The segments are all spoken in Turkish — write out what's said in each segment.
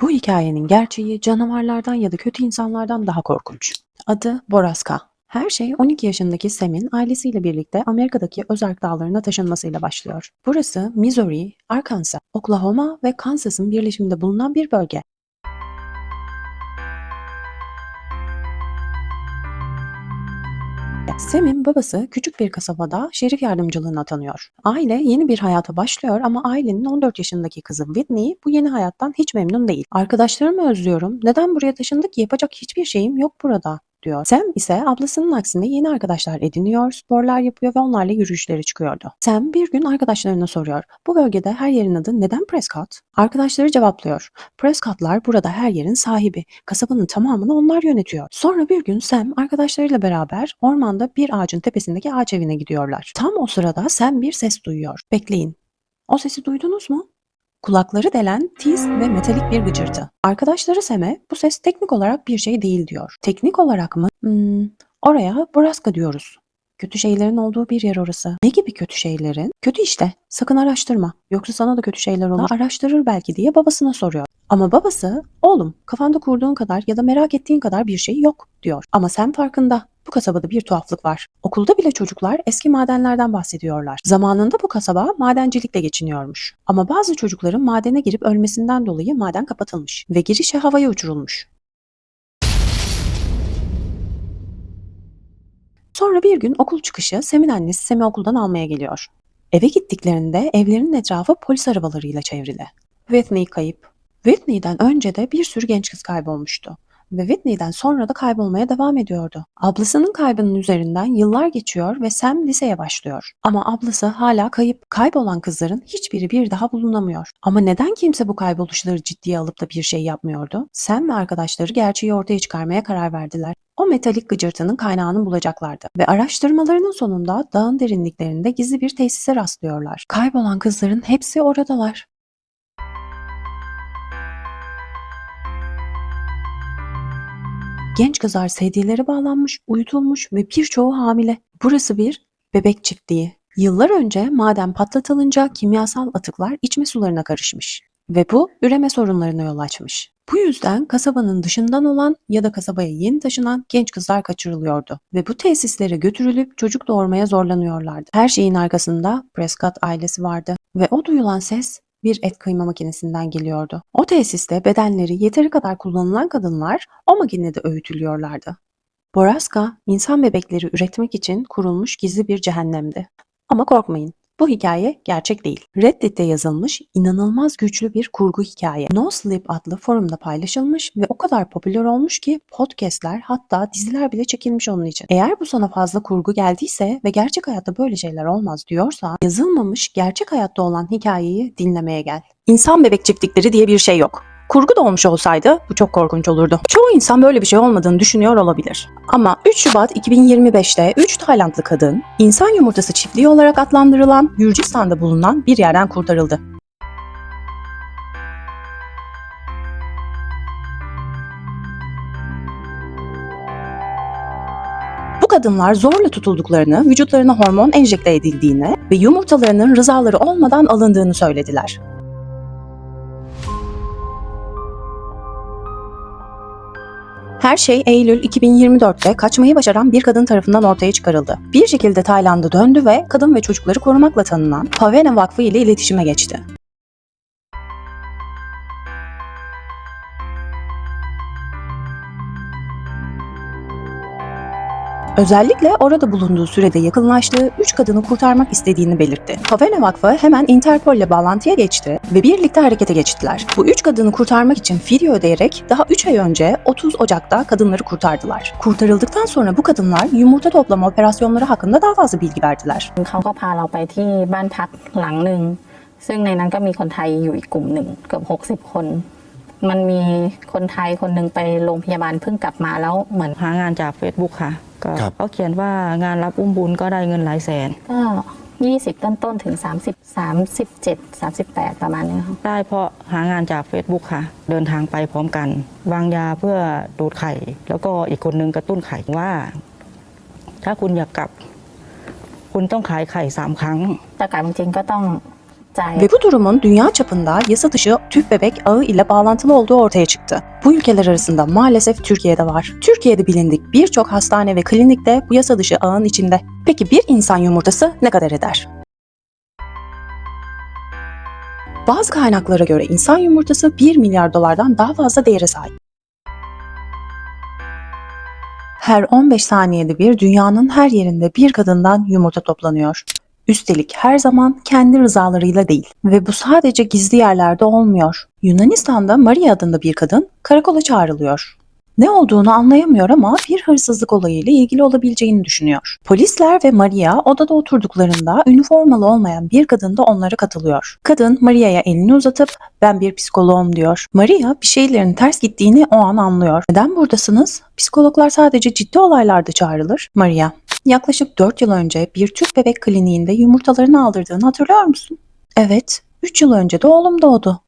Bu hikayenin gerçeği canavarlardan ya da kötü insanlardan daha korkunç. Adı Boraska. Her şey 12 yaşındaki Sam'in ailesiyle birlikte Amerika'daki Ozark Dağları'na taşınmasıyla başlıyor. Burası Missouri, Arkansas, Oklahoma ve Kansas'ın birleşiminde bulunan bir bölge. Sam'in babası küçük bir kasabada şerif yardımcılığına atanıyor. Aile yeni bir hayata başlıyor ama ailenin 14 yaşındaki kızı Whitney bu yeni hayattan hiç memnun değil. Arkadaşlarımı özlüyorum. Neden buraya taşındık ki? Yapacak hiçbir şeyim yok burada diyor. Sam ise ablasının aksine yeni arkadaşlar ediniyor, sporlar yapıyor ve onlarla yürüyüşlere çıkıyordu. Sam bir gün arkadaşlarına soruyor. Bu bölgede her yerin adı neden Prescott? Arkadaşları cevaplıyor. Prescott'lar burada her yerin sahibi. Kasabanın tamamını onlar yönetiyor. Sonra bir gün Sam arkadaşlarıyla beraber ormanda bir ağacın tepesindeki ağaç evine gidiyorlar. Tam o sırada Sam bir ses duyuyor. Bekleyin. O sesi duydunuz mu? Kulakları delen, tiz ve metalik bir gıcırtı. Arkadaşları Sam'e bu ses teknik olarak bir şey değil diyor. Teknik olarak mı? Hmm, oraya Boraska diyoruz. Kötü şeylerin olduğu bir yer orası. Ne gibi kötü şeylerin? Kötü işte. Sakın araştırma. Yoksa sana da kötü şeyler olur. Araştırır belki diye babasına soruyor. Ama babası, oğlum kafanda kurduğun kadar ya da merak ettiğin kadar bir şey yok diyor. Ama sen farkında. Bu kasabada bir tuhaflık var. Okulda bile çocuklar eski madenlerden bahsediyorlar. Zamanında bu kasaba madencilikle geçiniyormuş. Ama bazı çocukların madene girip ölmesinden dolayı maden kapatılmış ve girişe havaya uçurulmuş. Sonra bir gün okul çıkışı Sem'in annesi Sem'i okuldan almaya geliyor. Eve gittiklerinde evlerinin etrafı polis arabalarıyla çevrili. Whitney kayıp. Whitney'den önce de bir sürü genç kız kaybolmuştu ve Whitney'den sonra da kaybolmaya devam ediyordu. Ablasının kaybının üzerinden yıllar geçiyor ve Sam liseye başlıyor. Ama ablası hala kayıp. Kaybolan kızların hiçbiri bir daha bulunamıyor. Ama neden kimse bu kayboluşları ciddiye alıp da bir şey yapmıyordu? Sam ve arkadaşları gerçeği ortaya çıkarmaya karar verdiler. O metalik gıcırtının kaynağını bulacaklardı ve araştırmalarının sonunda dağın derinliklerinde gizli bir tesise rastlıyorlar. Kaybolan kızların hepsi oradalar. Genç kızlar sedyelere bağlanmış, uyutulmuş ve birçoğu hamile. Burası bir bebek çiftliği. Yıllar önce maden patlatılınca kimyasal atıklar içme sularına karışmış ve bu üreme sorunlarına yol açmış. Bu yüzden kasabanın dışından olan ya da kasabaya yeni taşınan genç kızlar kaçırılıyordu ve bu tesislere götürülüp çocuk doğurmaya zorlanıyorlardı. Her şeyin arkasında Prescott ailesi vardı ve o duyulan ses bir et kıyma makinesinden geliyordu. O tesiste bedenleri yeteri kadar kullanılan kadınlar o makinede öğütülüyorlardı. Boraska, insan bebekleri üretmek için kurulmuş gizli bir cehennemdi. Ama korkmayın, bu hikaye gerçek değil. Reddit'te yazılmış inanılmaz güçlü bir kurgu hikaye. No Sleep adlı forumda paylaşılmış ve o kadar popüler olmuş ki podcastler hatta diziler bile çekilmiş onun için. Eğer bu sana fazla kurgu geldiyse ve gerçek hayatta böyle şeyler olmaz diyorsan yazılmamış gerçek hayatta olan hikayeyi dinlemeye gel. İnsan bebek çiftlikleri diye bir şey yok. Kurgu da olmuş olsaydı bu çok korkunç olurdu. Çoğu insan böyle bir şey olmadığını düşünüyor olabilir. Ama 3 Şubat 2025'te 3 Taylandlı kadın insan yumurtası çiftliği olarak adlandırılan Gürcistan'da bulunan bir yerden kurtarıldı. Kadınlar zorla tutulduklarını, vücutlarına hormon enjekte edildiğini ve yumurtalarının rızaları olmadan alındığını söylediler. Her şey Eylül 2024'te kaçmayı başaran bir kadın tarafından ortaya çıkarıldı. Bir şekilde Tayland'a döndü ve kadın ve çocukları korumakla tanınan Pavena Vakfı ile iletişime geçti. Özellikle orada bulunduğu sürede yakınlaştığı 3 kadını kurtarmak istediğini belirtti. Pavena Vakfı hemen Interpol ile bağlantıya geçti ve birlikte harekete geçtiler. Bu 3 kadını kurtarmak için fidye ödeyerek daha 3 ay önce 30 Ocak'ta kadınları kurtardılar. Kurtarıldıktan sonra bu kadınlar yumurta toplama operasyonları hakkında daha fazla bilgi verdiler. เขาก็พาเราไปที่บ้านพักหลังหนึ่ง ซึ่งในนั้นก็มีคนไทยอยู่อีกกลุ่มหนึ่งเกือบ60 คน มันมีคนไทยคนหนึ่งไปโรงพยาบาลเพิ่งกลับมาแล้วเหมือน หางานจาก Facebook ค่ะ ก็ครับ เขาเขียนว่างานรับอุ้มบุญก็ได้เงินหลายแสน ก็ 20 ต้นต้นๆถึง 30 37 38 ประมาณเนี้ยค่ะได้เพราะหางานจาก Facebook ค่ะ เดินทางไปพร้อมกัน วางยาเพื่อดูดไข่ แล้วก็อีกคนนึงกระตุ้นไข่ว่า ถ้าคุณอยากกลับ คุณต้องขายไข่สามครั้ง แต่กลับจริงๆก็ต้องใช่ Ve bu durumun dünya çapında yasa dışı tüp bebek ağı ile bağlantılı olduğu ortaya çıktı. Bu ülkeler arasında maalesef Türkiye'de var. Türkiye'de bilindik birçok hastane ve klinikte bu yasa dışı ağın içinde. Peki bir insan yumurtası ne kadar eder? Bazı kaynaklara göre insan yumurtası 1 milyar dolardan daha fazla değere sahip. Her 15 saniyede bir dünyanın her yerinde bir kadından yumurta toplanıyor. Üstelik her zaman kendi rızalarıyla değil. Ve bu sadece gizli yerlerde olmuyor. Yunanistan'da Maria adında bir kadın karakola çağrılıyor. Ne olduğunu anlayamıyor ama bir hırsızlık olayıyla ilgili olabileceğini düşünüyor. Polisler ve Maria odada oturduklarında üniformalı olmayan bir kadın da onlara katılıyor. Kadın Maria'ya elini uzatıp ben bir psikoloğum diyor. Maria bir şeylerin ters gittiğini o an anlıyor. Neden buradasınız? Psikologlar sadece ciddi olaylarda çağrılır. Maria, yaklaşık 4 yıl önce bir tüp bebek kliniğinde yumurtalarını aldırdığını hatırlıyor musun? Evet, 3 yıl önce de oğlum doğdu.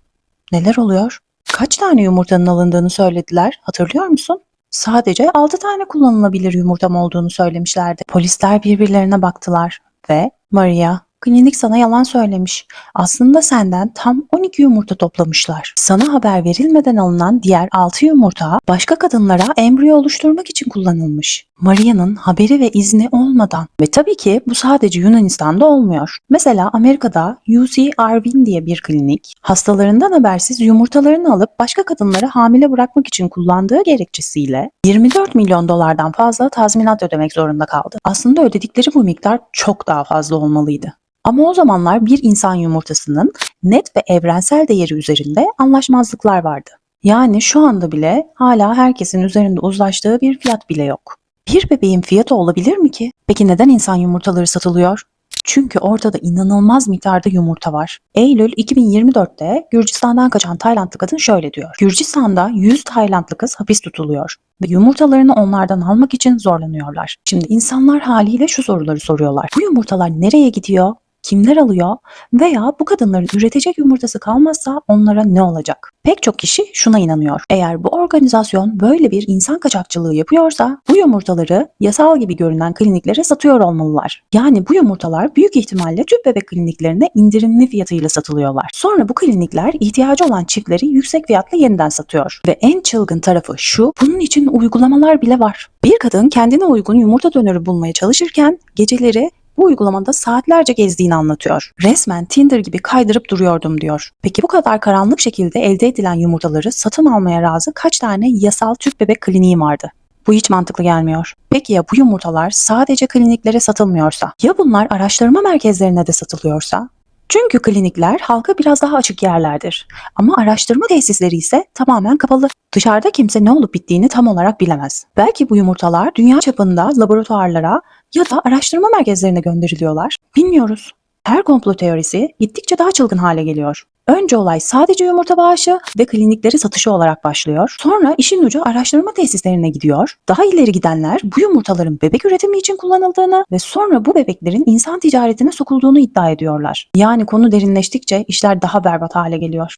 Neler oluyor? Kaç tane yumurtanın alındığını söylediler, hatırlıyor musun? Sadece 6 tane kullanılabilir yumurtam olduğunu söylemişlerdi. Polisler birbirlerine baktılar ve Maria, klinik sana yalan söylemiş. Aslında senden tam 12 yumurta toplamışlar. Sana haber verilmeden alınan diğer 6 yumurta başka kadınlara embriyo oluşturmak için kullanılmış. Maria'nın haberi ve izni olmadan. Ve tabii ki bu sadece Yunanistan'da olmuyor. Mesela Amerika'da UC Arvin diye bir klinik hastalarından habersiz yumurtalarını alıp başka kadınlara hamile bırakmak için kullandığı gerekçesiyle 24 milyon dolardan fazla tazminat ödemek zorunda kaldı. Aslında ödedikleri bu miktar çok daha fazla olmalıydı. Ama o zamanlar bir insan yumurtasının net ve evrensel değeri üzerinde anlaşmazlıklar vardı. Yani şu anda bile hala herkesin üzerinde uzlaştığı bir fiyat bile yok. Bir bebeğin fiyatı olabilir mi ki? Peki neden insan yumurtaları satılıyor? Çünkü ortada inanılmaz miktarda yumurta var. Eylül 2024'te Gürcistan'dan kaçan Taylandlı kadın şöyle diyor. Gürcistan'da 100 Taylandlı kız hapis tutuluyor ve yumurtalarını onlardan almak için zorlanıyorlar. Şimdi insanlar haliyle şu soruları soruyorlar. Bu yumurtalar nereye gidiyor? Kimler alıyor? Veya bu kadınların üretecek yumurtası kalmazsa onlara ne olacak? Pek çok kişi şuna inanıyor. Eğer bu organizasyon böyle bir insan kaçakçılığı yapıyorsa bu yumurtaları yasal gibi görünen kliniklere satıyor olmalılar. Yani bu yumurtalar büyük ihtimalle tüp bebek kliniklerine indirimli fiyatıyla satılıyorlar. Sonra bu klinikler ihtiyacı olan çiftleri yüksek fiyatla yeniden satıyor. Ve en çılgın tarafı şu, bunun için uygulamalar bile var. Bir kadın kendine uygun yumurta dönörü bulmaya çalışırken geceleri bu uygulamada saatlerce gezdiğini anlatıyor. Resmen Tinder gibi kaydırıp duruyordum diyor. Peki bu kadar karanlık şekilde elde edilen yumurtaları satın almaya razı kaç tane yasal tüp bebek kliniği vardı? Bu hiç mantıklı gelmiyor. Peki ya bu yumurtalar sadece kliniklere satılmıyorsa? Ya bunlar araştırma merkezlerine de satılıyorsa? Çünkü klinikler halka biraz daha açık yerlerdir. Ama araştırma tesisleri ise tamamen kapalı. Dışarıda kimse ne olup bittiğini tam olarak bilemez. Belki bu yumurtalar dünya çapında laboratuvarlara ya da araştırma merkezlerine gönderiliyorlar. Bilmiyoruz. Her komplo teorisi gittikçe daha çılgın hale geliyor. Önce olay sadece yumurta bağışı ve klinikleri satışı olarak başlıyor. Sonra işin ucu araştırma tesislerine gidiyor. Daha ileri gidenler bu yumurtaların bebek üretimi için kullanıldığını ve sonra bu bebeklerin insan ticaretine sokulduğunu iddia ediyorlar. Yani konu derinleştikçe işler daha berbat hale geliyor.